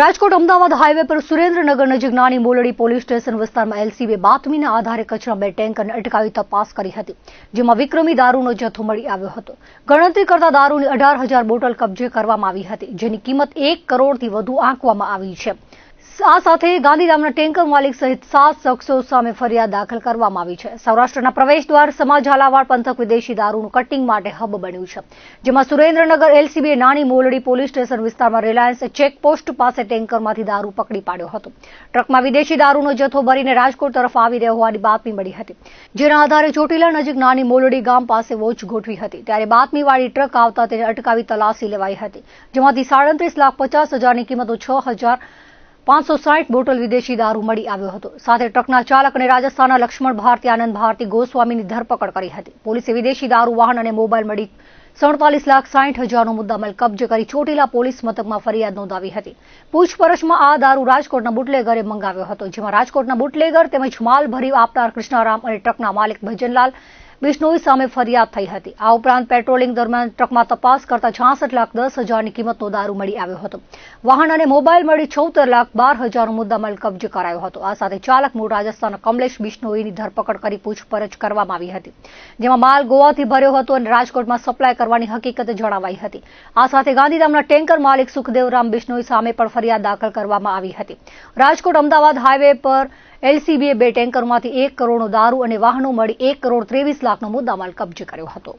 Rajkot Ahmedabad highway પર સુરેન્દ્રનગર નજીક નાની મોલડી પોલીસ સ્ટેશન વિસ્તારમાં એલસીબીએ બાતમીના આધારે કચરા બે ટેન્કરને અટકાવી તપાસ કરી હતી, જેમાં વિક્રમી દારૂનો જથ્થો મળી આવ્યો હતો. ગણતરી કરતા દારૂની અઢાર હજાર બોટલ કબજે કરવામાં આવી હતી, જેની કિંમત એક કરોડથી વધુ આંકવામાં આવી છે. આ સાથે ગાંધીધામના ટેન્કર માલિક સહિત સાત શખ્સો સામે ફરિયાદ દાખલ કરવામાં આવી છે. સૌરાષ્ટ્રના પ્રવેશ દ્વાર, સમાજ ઝાલાવાડ, પંથક વિદેશી દારૂનું કટિંગ માટે હબ બન્યું છે. જેમાં સુરેન્દ્રનગર એલસીબીએ નાની મોલડી પોલીસ સ્ટેશન વિસ્તારમાં રિલાયન્સ ચેકપોસ્ટ પાસે ટેન્કરમાંથી દારૂ પકડી પાડ્યો હતો. ટ્રકમાં વિદેશી દારૂનો જથ્થો ભરીને રાજકોટ તરફ આવી રહ્યો હોવાની બાતમી મળી હતી. જેના આધારે ચોટીલા નજીક નાની મોલડી ગામ પાસે વોચ ગોઠવી હતી. ત્યારે બાતમીવાળી ટ્રક આવતા તેને અટકાવી તલાશી લેવાઈ હતી. જેમાંથી સાડત્રીસ લાખ પચાસ હજારની કિંમતો છ હજાર પાંચસો સાઠ બોટલ વિદેશી દારૂ મળી આવ્યો હતો. સાથે ટ્રકના ચાલક અને રાજસ્થાનના લક્ષ્મણ ભારતી, આનંદ ભારતી, ગોસ્વામીની ધરપકડ કરી હતી. પોલીસે વિદેશી દારૂ, વાહન અને મોબાઈલ મળી સડતાલીસ લાખ સાઠ હજારનો મુદ્દામાલ કબજે કરી ચોટીલા પોલીસ મથકમાં ફરિયાદ નોંધાવી હતી. પૂછપરછમાં આ દારૂ રાજકોટના બુટલેગરે મંગાવ્યો હતો, જેમાં રાજકોટના બુટલેગર તેમજ માલ ભરી આપનાર કૃષ્ણારામ અને ટ્રકના માલિક ભજનલાલ બિશ્નોઈ સામે ફરિયાદ થઈ હતી. આ ઉપરાંત પેટ્રોલિંગ દરમિયાન ટ્રકમાં તપાસ કરતા છાસઠ લાખ દસ હજારની કિંમતનો દારૂ મળી આવ્યો હતો. વાહન અને મોબાઈલ મળી છોતેર લાખ બાર હજારનો મુદ્દામાલ કબજે કરાયો હતો. આ સાથે ચાલક મૂળ રાજસ્થાનના કમલેશ બિશ્નોઈની ધરપકડ કરી પૂછપરછ કરવામાં આવી હતી, જેમાં માલ ગોવાથી ભર્યો હતો અને રાજકોટમાં સપ્લાય કરવાની હકીકત જણાવાઈ હતી. આ સાથે ગાંધીધામના ટેન્કર માલિક સુખદેવરામ બિશ્નોઈ સામે પણ ફરિયાદ દાખલ કરવામાં આવી હતી. રાજકોટ અમદાવાદ હાઈવે પર એલસીબીએ બે ટેન્કરમાંથી એક કરોડનો દારૂ અને વાહનો મળી એક કરોડ ત્રેવીસ લાખનો મુદ્દામાલ કબજે કર્યો હતો.